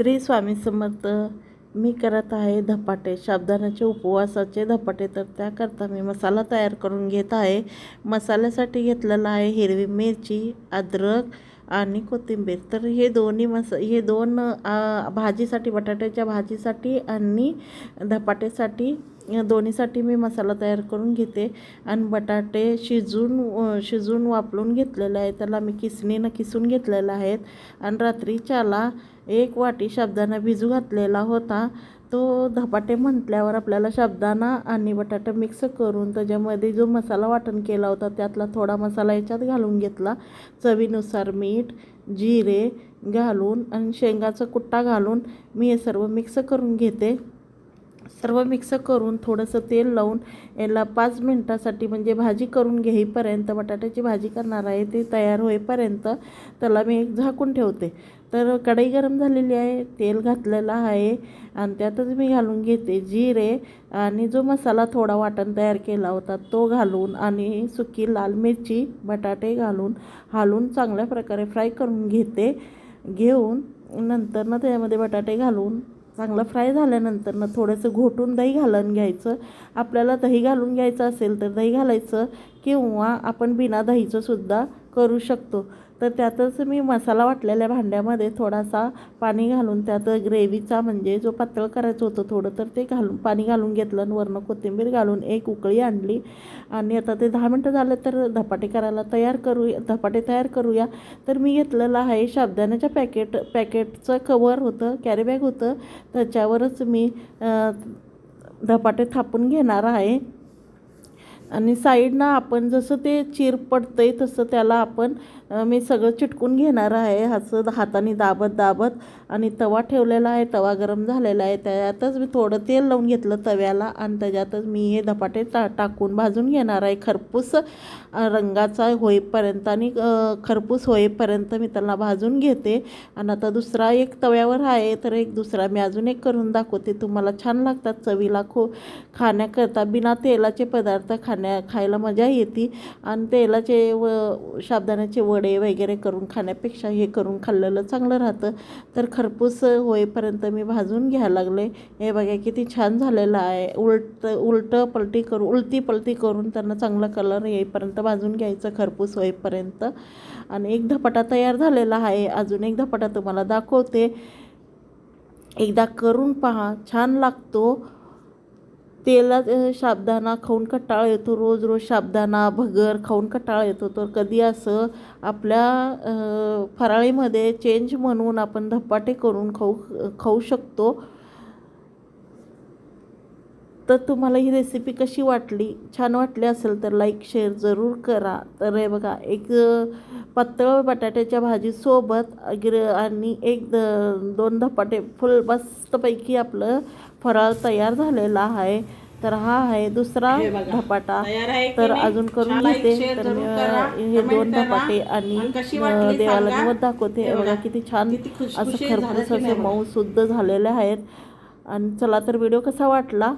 श्री स्वामी समर्थ मी करत आहे धपाटे. साबुदाण्याचे उपवासाचे धपाटे तर त्याकरता मी मसाला तयार करून घेत आहे. मसाल्यासाठी घेतलेला आहे हिरवी मिरची अद्रक आणि कोथिंबीर. तर हे दोन्ही मस हे दोन भाजीसाठी बटाट्याच्या भाजीसाठी आणि धपाट्यासाठी दोन्हीसाठी मी मसाला तयार करून घेते. आणि बटाटे शिजून शिजून वापरून घेतलेले आहे त्याला मी किसणीनं किसून घेतलेलं आहेत. आणि रात्रीच्याला एक वाटी साबुदाणा भिजू घातलेला होता. तो धपाटे म्हटल्यावर आपल्याला शब्दाना आणि बटाटा मिक्स करून त्याच्यामध्ये जो मसाला वाटण केला होता त्यातला थोडा मसाला याच्यात घालून घेतला. चवीनुसार मीठ जिरे घालून आणि शेंगाचा कुट्टा घालून मी हे सर्व मिक्स करून घेते. सर्व मिक्स करून थोडंसं तेल लावून याला पाच मिनटासाठी म्हणजे भाजी करून घेईपर्यंत बटाट्याची भाजी करणार आहे ते तयार होईपर्यंत त्याला मी एक झाकून ठेवते. तर कढई गरम झालेली आहे तेल घातलेलं आहे आणि त्यातच मी घालून घेते जिरे आणि जो मसाला थोडा वाटण तयार केला होता तो घालून आणि सुकी लाल मिरची बटाटे घालून हालून चांगल्या प्रकारे फ्राय करून घेते. घेऊन नंतर ना त्यामध्ये बटाटे घालून चांगलं फ्राय झाल्यानंतर ना थोडंसं घोटून दही घालून घ्यायचं. आपल्याला दही घालून घ्यायचं असेल तर दही घालायचं किंवा आपण बिना दहीचंसुद्धा करू शकतो. तर त्यातच मी मसाला वाटलेल्या भांड्यामध्ये थोडासा पाणी घालून त्यात ग्रेव्हीचा म्हणजे जो पातळ करायचं होतं थोडं तर ते घालून पाणी घालून घेतलं आणि वरनं कोथिंबीर घालून एक उकळी आणली. आणि आता ते दहा मिनटं झालं तर धपाटे करायला तयार करूया धपाटे तयार करूया. तर मी घेतलेलं आहे शाबदाण्याच्या पॅकेट पॅकेटचं कवर होतं कॅरीबॅग होतं. त्याच्यावरच मी धपाटे थापून घेणार आहे. आणि साईडनं आपण जसं ते चीर पडतं आहे तसं त्याला आपण मी सगळं चिटकून घेणार आहे. असं हाताने दाबत दाबत आणि तवा ठेवलेला आहे तवा गरम झालेला आहे. त्याच्यातच मी थोडं तेल लावून घेतलं तव्याला आणि त्याच्यातच मी हे धपाटे टा टाकून भाजून घेणार आहे. खरपूस रंगाचा होईपर्यंत आणि खरपूस होईपर्यंत मी त्याला भाजून घेते. आणि आता दुसरा एक तव्यावर आहे तर एक दुसरा मी अजून एक करून दाखवते. तुम्हाला छान लागतात चवीला खो खाण्याकरता बिना तेलाचे पदार्थ खाण्या खायला मजा येते. आणि तेलाचे व साबदाण्याचे वडे वगैरे करून खाण्यापेक्षा हे करून खाल्लेलं चांगलं राहतं. तर खरपूस होईपर्यंत मी भाजून घ्यायला लागले. हे बघा किती छान झालेलं आहे. उलट उलटं पलटी करून उलटी पलटी करून त्यांना चांगला कलर येईपर्यंत भाजून घ्यायचं खरपूस होईपर्यंत. आणि एक धपाटा तयार झालेला आहे. अजून एक धपाटा तुम्हाला दाखवते. एकदा करून पहा. छान लागतो. तेलात अ, साबुदाणा खाऊन कंटाळा येतो. रोज रोज साबुदाणा भगर खाऊन कंटाळा येतो. तर कधी असं आपल्या फराळीमध्ये चेंज म्हणून आपण धपाटे करून खाऊ खाऊ शकतो. तर तुम्हाला ही रेसिपी कशी वाटली? छान वाटली असेल तर लाईक शेअर जरूर करा. तर हे बघा एक पातळ बटाट्याच्या भाजीसोबत गिर आणि एक द दोन धपाटे फुल मस्तपैकी आपलं फराळ तयार झालेला आहे तर हा आहे दुसरा. धपाटा तर? अजून करून घेते तर मी, हे दोन. धपाटे आणि देवाला. निवद दाखवते बघा बघा. किती छान असं खरपूस असे. मऊ शुद्ध झालेले आहेत आणि चला तर व्हिडिओ कसा वाटला